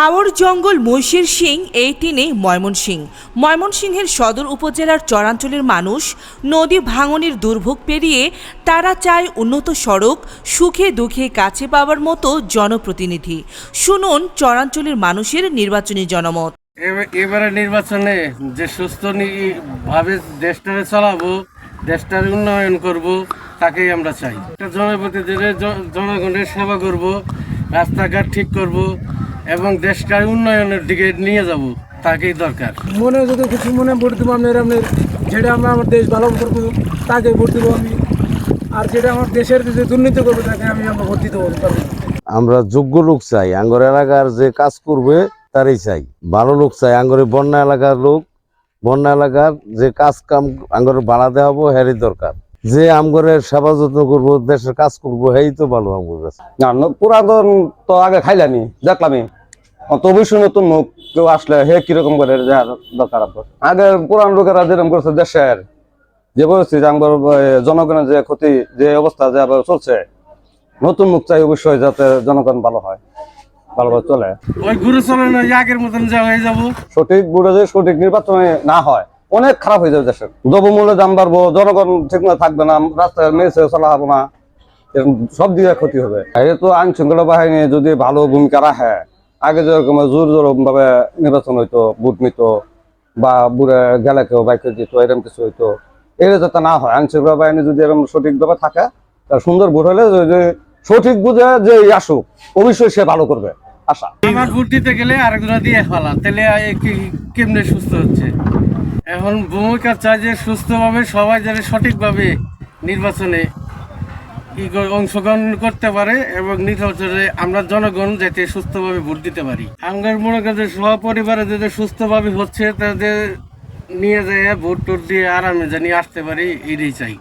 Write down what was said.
হাওড় জঙ্গল মহিষের সিং এই টিনে ময়মনসিং ময়মনসিংহের সদর উপজেলার চরাঞ্চলের মানুষ নদী ভাঙনের দুর্ভোগ পেরিয়ে তারা চায় উন্নত সড়ক, সুখে দুঃখে কাছে পাওয়ার মতো জনপ্রতিনিধি। শুনুন চরাঞ্চলের মানুষের নির্বাচনী জনমত। এবার- নির্বাচনে যে সুস্থ ভাবে দেশটারে চালাবো, দেশটার উন্নয়ন করব, তাকেই আমরা চাই। একটা জনপ্রতিনিধিদের জনগণের সেবা করব রাস্তাঘাট ঠিক করব এবং দেশটার উন্নয়নের দিকে নিয়ে যাব তাকেই দরকার। মনে যদি কিছু মনে ভোট দেবো আপনার আপনার যেটা আমরা আমার দেশ ভালো করব তাকে ভোট দেবো আমি। আর যেটা আমার দেশের যে দুর্নীতি করব তাকে আমি আমরা ভোট দিতে পারব আমরা যোগ্য লোক চাই আঙ্গর এলাকার যে কাজ করবে তারই চাই। ভালো লোক চাই আঙ্গরে বন্যা এলাকার লোক বন্যা এলাকার যে কাজ কাম আঙ্গর বাড়া দেওয়া হব হ্যারই দরকার। যে আম আমগরের সেবা যত্ন করব দেশের কাজ করব হেই তো ভালো আমগর কাছে না পুরাতন তো আগে খাইলামি দেখলামই। তো নতুন মুখ কেউ আসলে হে কীরকম করে দরকার আগে পুরান লোকেরা যেরকম করছে দেশের যে পরিস্থিতি আমার জনগণের যে ক্ষতি যে অবস্থা যে আবার চলছে নতুন মুখ চাই অবশ্যই যাতে জনগণ ভালো হয় ভালোভাবে চলে। ওই গুরু আগের মতন যা হয়ে যাব। সঠিক বুড়ে যে সঠিক নির্বাচনে না হয় অনেক খারাপ হয়ে যাবে দেশের। দ্রব্যমূল্যের দাম বাড়বো, জনগণ ঠিক মতো থাকবে না, রাস্তায় মেসে চলা হবে না এরকম সব দিকে ক্ষতি হবে। তো আইন শৃঙ্খলা বাহিনী যদি ভালো ভূমিকা রাখে, আগে যেরকম জোর জোর ভাবে নির্বাচন হইতো বুট নিত, বা বুড়ে গেলে কেউ বাইকে দিত এরকম কিছু হইতো এটা যাতে না হয় আইন শৃঙ্খলা বাহিনী যদি এরকম সঠিকভাবে থাকে সুন্দর ভোট হলে সঠিক বুঝে যে আসুক, অবশ্যই সে ভালো করবে। আশা। আমার ভোট দিতে গেলে আরেকজনা দিয়ে ফেলা। তাহলে কেমনে সুস্থ হচ্ছে? এখন ভূমিকা চাই যে সুস্থভাবে সবাই যেন সঠিকভাবে নির্বাচনে অংশগ্রহণ করতে পারে এবং নির্বাচনে আমরা জনগণ যাতে সুস্থভাবে ভোট দিতে পারি। আমার মনে করেন যে সপরিবারে যাদের সুস্থভাবে হচ্ছে, তাদের নিয়ে যায় ভোট টোট দিয়ে আরামে জানিয়ে আসতে পারি, এটাই চাই।